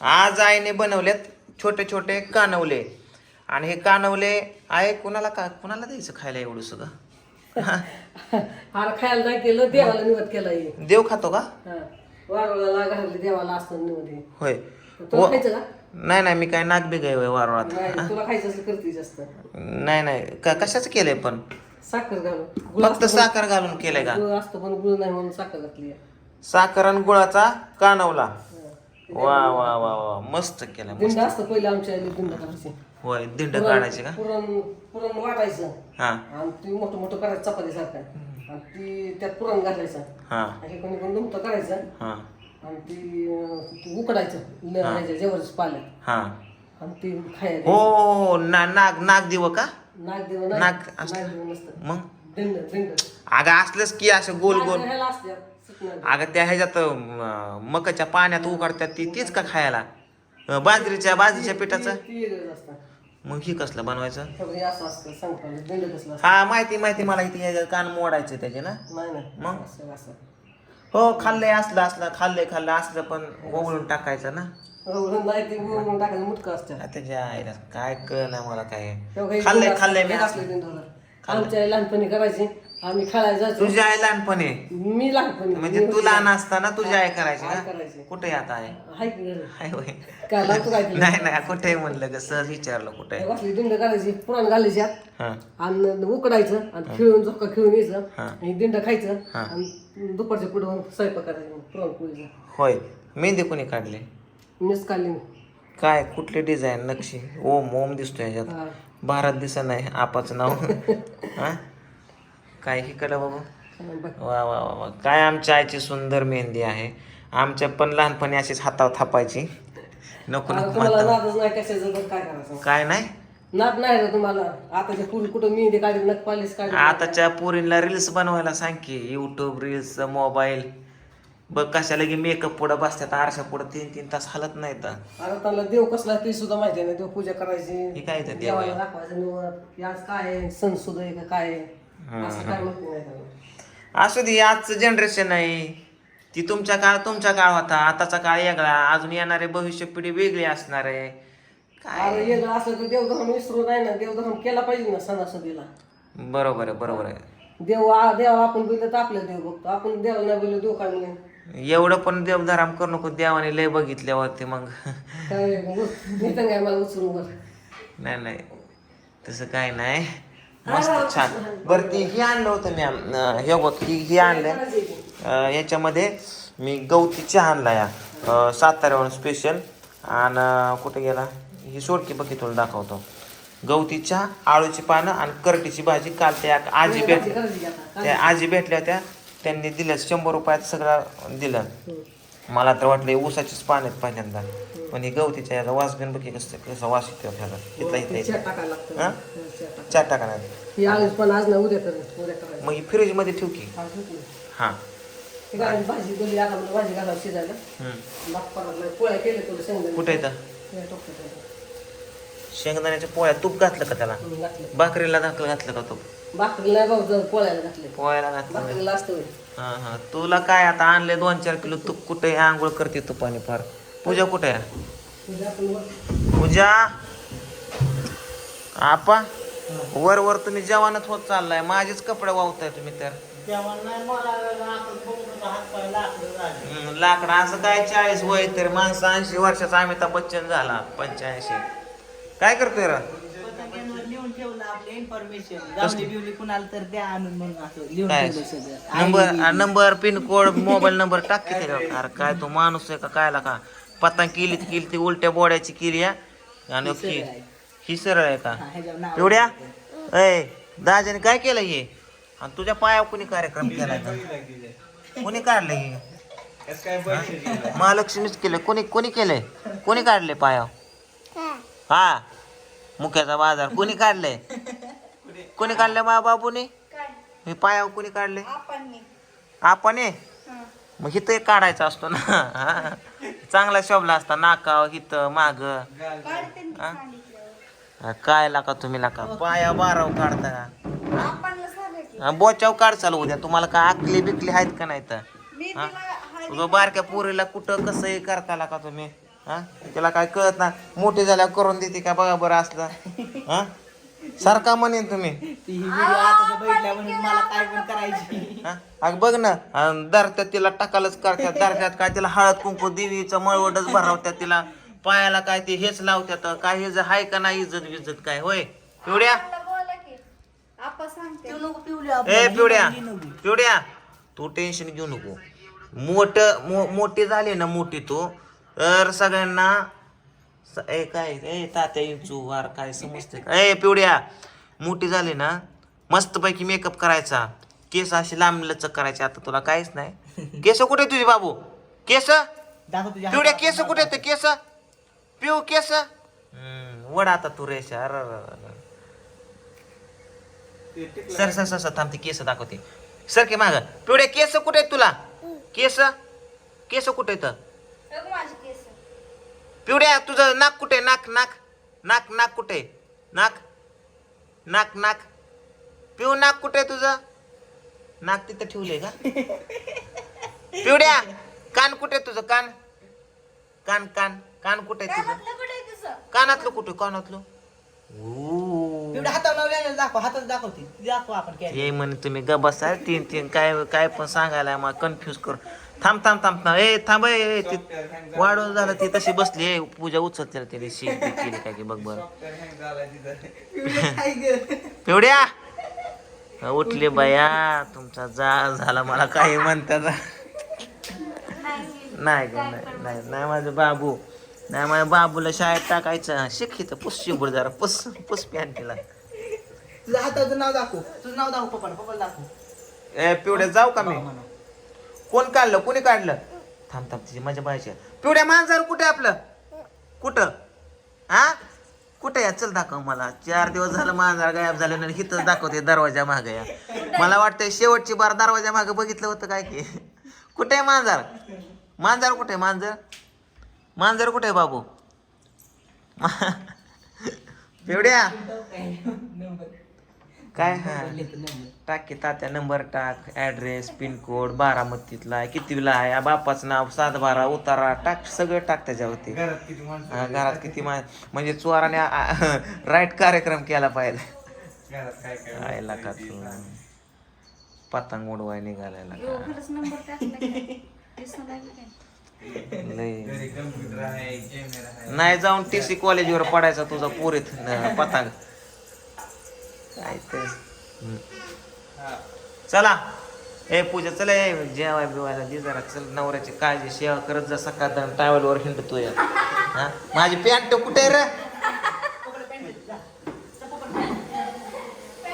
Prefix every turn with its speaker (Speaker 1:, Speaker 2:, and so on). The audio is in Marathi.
Speaker 1: आज आईने बनवलेत छोटे छोटे कानवले. आणि हे कानवले आहे कुणाला का कुणाला द्यायचं खायला एवढं सगळं?
Speaker 2: हार खायला नाही केलं देवाला
Speaker 1: देव खातो का?
Speaker 2: वारुळाला घातले देवाला असतं निवड.
Speaker 1: होय.
Speaker 2: तुला
Speaker 1: व-
Speaker 2: खायचं का?
Speaker 1: नाही नाही मी काय नाक बिगाय वारवारात
Speaker 2: नाही तुला खायचं असं करते जास्त.
Speaker 1: नाही नाही. का कशाचं केलंय पण?
Speaker 2: साखर घालून. गुळ
Speaker 1: फक्त साखर घालून केलंय का?
Speaker 2: गुळ असतो पण गुळ नाही म्हणून साखर घातली.
Speaker 1: साखर आणि गुळाचा कानवला. वा वा वा वा. मस्त केलं मस्त.
Speaker 2: दिंड असतं पहिलं आमच्या आईला दिंड करायची.
Speaker 1: होय दिंड काढायचे का?
Speaker 2: पुरण पुरण वाटायचं
Speaker 1: हा.
Speaker 2: आणि ती मोठं मोठं करायचं चपाती सारखं. आणि ती त्यात पुरण घालायचं.
Speaker 1: हा.
Speaker 2: आणि कोणी कोणी दुमतं करायचं.
Speaker 1: हा.
Speaker 2: आणि ती अं, ती उकडायचं. ल- ह्याच्या पाल्यात.
Speaker 1: हा.
Speaker 2: आणि ती खायला
Speaker 1: हो हो, हो ना नाग नाग दिव का?
Speaker 2: नाग देव नाही.
Speaker 1: नाग असतं.
Speaker 2: नाग देव नसतं
Speaker 1: मग?
Speaker 2: दिंड दिंड.
Speaker 1: अगं असलंच की असं गोल गोल.
Speaker 2: ह्याला असते
Speaker 1: अगं त्या ह्याच्यात मकाच्या पाण्यात उकडतात ती तीच का खायला? बाजरीच्या बाजरीच्या पिठाचं? मग ही कसलं बनवायचं?
Speaker 2: हे
Speaker 1: माहिती माहिती मला इथे कान मोडायचे त्याचे ना. मग? हो खाल्लंय असलं असलं खाल्लंय खाल्लं असलं पण ओवळून टाकायचं ना. त्याच्या आईला काय कळ मला काय. खाल्लंय खाल्लंय मी.
Speaker 2: आमच्या लहानपणी करायची आम्ही खेळायला जायचो.
Speaker 1: तुझी आई लहानपणी
Speaker 2: मी लहानपणी
Speaker 1: म्हणजे तू लहान असताना तुझी आई करायची
Speaker 2: आई करायची.
Speaker 1: कुठे आता आहे?
Speaker 2: हाय की घरी
Speaker 1: हाय होय.
Speaker 2: काय लावतो काय केलं
Speaker 1: नाही नाही कुठे म्हणलं ग? सहज विचारलं कुठे
Speaker 2: दिंड करायची पुराण घालायची आत.
Speaker 1: हा.
Speaker 2: आणि उकडायचं आणि खेळून झोका खेळून यायचं
Speaker 1: हा.
Speaker 2: आणि दिंड खायचं
Speaker 1: हा.
Speaker 2: आणि दुपारच्या पुढे स्वयंपाक करायचं पुरणपोळीचं
Speaker 1: होय. मेहंदी कोणी काढली?
Speaker 2: मिस काढली
Speaker 1: काय कुठली डिझाईन? नक्षी? ओम ओम दिसतोय ह्याच्यात
Speaker 2: हा.
Speaker 1: भारत दिसत नाही आपाचं नाव. हा? काय ही कडा बाबा. वा वा वा वा. काय आमच्या आईची सुंदर मेहंदी आहे. आमच्या पण लहानपणी अशीच हातावर थापायची. नको नको
Speaker 2: तुम्हाला नादच नाही कशाचं तर काय करायचं?
Speaker 1: काय नाही?
Speaker 2: नाद नाही रे तुम्हाला. आताच्या पूर्वी कुठं मेहंदी काढली नख पालिश काढली?
Speaker 1: आताच्या पोरींना रील्स बनवायला सांग की. युट्यूब रील्स मोबाईल बघ कशाला की मेकअप पुढं बसतात आरशा पुढं तीन तीन तास हलत नाही तर
Speaker 2: आता त्यांना देव कसला आहे ते सुद्धा माहिती आहे ना. देव पूजा करायची.
Speaker 1: हे काय ते देव
Speaker 2: देवाला दाखवायचं निवड आज काय आहे? सण सुद्धा आहे का काय आहे? असं काय माहिती नाही त्यांना
Speaker 1: असू दे आजचं जनरेशन आहे. ती तुमच्या काळ तुमचा काळ होता. आताचा काळ वेगळा. अजून येणारे भविष्य पिढी वेगळी असणार आहे. काय?
Speaker 2: अरे वेगळं असलं तर देवधर्म विसरू नाही ना. देवधर्म केला पाहिजे ना सणासुदीला.
Speaker 1: बरोबर आहे बरोबर आहे.
Speaker 2: देव आ- देव आपण बोललं तर आपलं देव बघतो. आपण देवाला नाही बोललो देव काय
Speaker 1: एवढं पण देवधाराम करू नको. देवाने लय बघितल्यावरती मग.
Speaker 2: काय? काय मला उचलून वर.
Speaker 1: नाही नाही. तसं काय नाही. मस्त छान. बरं ती ही आणलं होतं मी अं, हे बघ ही ही आणलं याच्यामध्ये मी गवती चहा आणला या. साताऱ्यावरून स्पेशल आणि कुठे गेला? ही सोडकी बघी तुला दाखवतो. गवती चहा आळूची पानं आणि करटीची भाजी काल त्या आजी भेट त्या आजी भेटल्या होत्या. त्यांनी दिलं शंभर रुपयात सगळं दिलं. मला तर वाटलं ऊसाचीच आहेत पहिल्यांदा. पण ही गवतीच्या याचा वास घेऊन बघी कसं कसा वास येतो ह्याचा इथला इथला इथला. हा?
Speaker 2: चहा टाक.
Speaker 1: चार टाका नाही
Speaker 2: ही आळूच पण आज ना उद्या करेल उद्या करायचं.
Speaker 1: मग ही फ्रीजमध्ये ठेव की.
Speaker 2: हा.
Speaker 1: हा.
Speaker 2: ती काय भाजी दिली आता मला भाजी घालावं शिजायला?
Speaker 1: हम्म.
Speaker 2: मग परत पोळ्या केले तुला शेंगदाणे.
Speaker 1: कुठे येतं. शेंगदाण्याच्या पोळ्या तूप घातलं का त्याला?
Speaker 2: घातलं.
Speaker 1: भाकरीला घातलं घातलं का तूप?
Speaker 2: भाकरीला नाही भाऊ जर पोळ्याला घातले
Speaker 1: पोळ्याला घातलं
Speaker 2: भाकरीला असतं होय.
Speaker 1: हा हा. तुला काय आता आणले दोन चार किलो तूप कुठे? आंघोळ करते तुपाने फार. पूजा कुठे आहे?
Speaker 2: आपण वर-
Speaker 1: पूजा? आपा? वर वर तुम्ही जवानच होत चाललाय. माझेच कपडे वावताय तुम्ही तर. हम्म, लाकडं असं काय चाळीस वय तर माणसं ऐंशी वर्षाचा अमिताभ बच्चन झाला. पंच्याऐंशी. काय करतोय रा?
Speaker 3: लिहून ठेवलं आपले इन्फॉर्मेशन गावली बिवली कुणाला तर द्या आणून म्हणून असं लिहून
Speaker 1: काय?
Speaker 3: ठेवलं सगळं.
Speaker 1: Number number pin code mobile number टाक की त्याच्यावर. अरे काय तू माणूस आहे का? काय का? पतंग केली ती केली ती उलट्या बोड्याची केली या आणि ही ही सरळ आहे का?
Speaker 3: हा, ह्याच्यावर नाव
Speaker 1: एवढ्या? अय दादाने काय केलं हे? आणि तुझ्या पायावर कोणी कार्यक्रम केलाय का कोणी काढलं हे? हा? महालक्ष्मीच केलं. कोणी कोणी केलंय? कोणी काढले पायावर? हा. मुख्याचा बाजार. कोणी काढले कोणी? काढले मा बाबूने? हे पायावर कोणी काढले आपण हे? मग हिथं एक काढायचा असतो ना. हा. चांगला शोभला असता. नाकाव हिथं माग. काय लाका तुम्ही लाका? पाया बाराव काढता का? हा, बोचाव काढ चालू उद्या. तुम्हाला काय आकली बिकली आहेत का नाही तर हा? उगा बारक्या पोरीला कुठं कसं हे करता का तुम्ही. हा? तिला काय कळत ना मोठी झाल्या करून देते का बघा बरं असलं. हा? सारखा म्हणेन तुम्ही.
Speaker 3: ती ही व्हिडिओ आता बघितल्या म्हणून मला काय पण करायची.
Speaker 1: हा? अग बघ ना अन दरत्यात तिला टाकालच करतात. दरत्यात काय तिला हळद कुंकू देवीचं मळवटच भरवत्यात तिला. पायाला काय ते हेच लावत्यात काय हे हाय का नाही इज्जत विज्जत काय? होय. पिवड्या?
Speaker 4: बोला की आपा सांगते
Speaker 3: पिऊ नको पिवली
Speaker 1: ए. पिवड्या.
Speaker 3: ही.
Speaker 1: पिवड्या. तू टेन्शन घेऊ नको. मोठ मो- मोठी झाली ना मोठी तू तर सगळ्यांना स- ए काय ए तात्या इंचू वार काय समजते का ए पिवड्या मोठी झाली ना मस्तपैकी मेकअप करायचा. केस अशी लांब लचक करायचे. आता तुला काहीच नाही. केस कुठे तुझे बाबू? केस?
Speaker 3: दाखव तुझ्या
Speaker 1: पिवड्या
Speaker 3: हातात.
Speaker 1: केस कुठे ते केस? पिऊ केस? हम्म, वड आता तू रेषा. अर सर सर सर सर थांब ते केस दाखवते. सर की माग. पिवड्या केस कुठे आहेत तुला? केस? केस कुठे आहेत?
Speaker 4: केस
Speaker 1: पिवड्या तुझं नाक कुठे? नाक नाक. नाक नाक कुठे? नाक. नाक नाक. पिऊ नाक कुठे तुझं? नाक तिथं ठेवलंय का? पिवड्या कान कुठे तुझं? कान. कान कान. कान कुठे तुझं?
Speaker 4: कानातलं कुठे आहे तुझं?
Speaker 1: कानातलं कुठे? कानातलं. ओ.
Speaker 3: पिवड्या हातावर लावलेलं दाखव हातात दाखवते ती. दाखव आपण काय
Speaker 1: हे म्हणे तुम्ही ग बसा तीन तीन. काय काय पण सांगायला मला कन्फ्युज कर. थांब थांब थांब थांब. ए थांब ए, ती वाढवून झालं. ती तशी बसली. ए, पूजा उचलते तिने शीट बीट केली काय की बघ बरं. पिवड्या! उठले बाया. तुमचा जा झाला मला काही म्हणतात नाही ग नाही नाही नाही माझं बाबू. नाही माझ्या बाबूला शाळेत टाकायचं. शिक्षित पुस शिबूड जरा. पुस पुस पॅन तिला.
Speaker 3: तुझं हाताचं नाव दाखव. तुझं नाव दाखव पप्पा पप्पाला दाखव.
Speaker 1: ए पिवड्या जाऊ का मी. कोण काढलं? कोणी काढलं? थांब थांब तिची माझ्या बायच्या पिवड्या मांजर कुठे आपलं? कुठं? हा? कुठे या? चल दाखव मला. चार दिवस झालं मांजर गायब झालं नाही हिथंच दाखवते दरवाजा मागे या. मला वाटतंय शेवटची बार दरवाजा मागे बघितलं होतं काय की. कुठे आहे मांजर? मांजर कुठे आहे मांजर? मांजर कुठे आहे बाबू? पिवड्या? काय? हा. टाक की तात्या नंबर टाक ॲड्रेस पिनकोड बारामतीतला आहे कितीला आहे? बापाचं नाव सात बारा उतारा टाक सगळं टाक त्याच्यावरती. हा, घरात किती मा म्हणजे चोराने राईट कार्यक्रम केला पाहिजे आयला का तू पतंग उडवाय निघालायला
Speaker 4: यो खरंच नंबर टाकला काय? दिसणार नाही काय?
Speaker 1: लय. नाही जाऊन टी सी कॉलेजवर पडायचा तुझा पुरीत न, पतंग. काय ते चला. ए पूजा चला ए जेवाय बिवायला दे जरा. चल नवऱ्याची काळजी सेवा करत जा. सकाळ टायवलवर हिंडतोय. हा? माझी पॅन्ट कुठे आहे रे?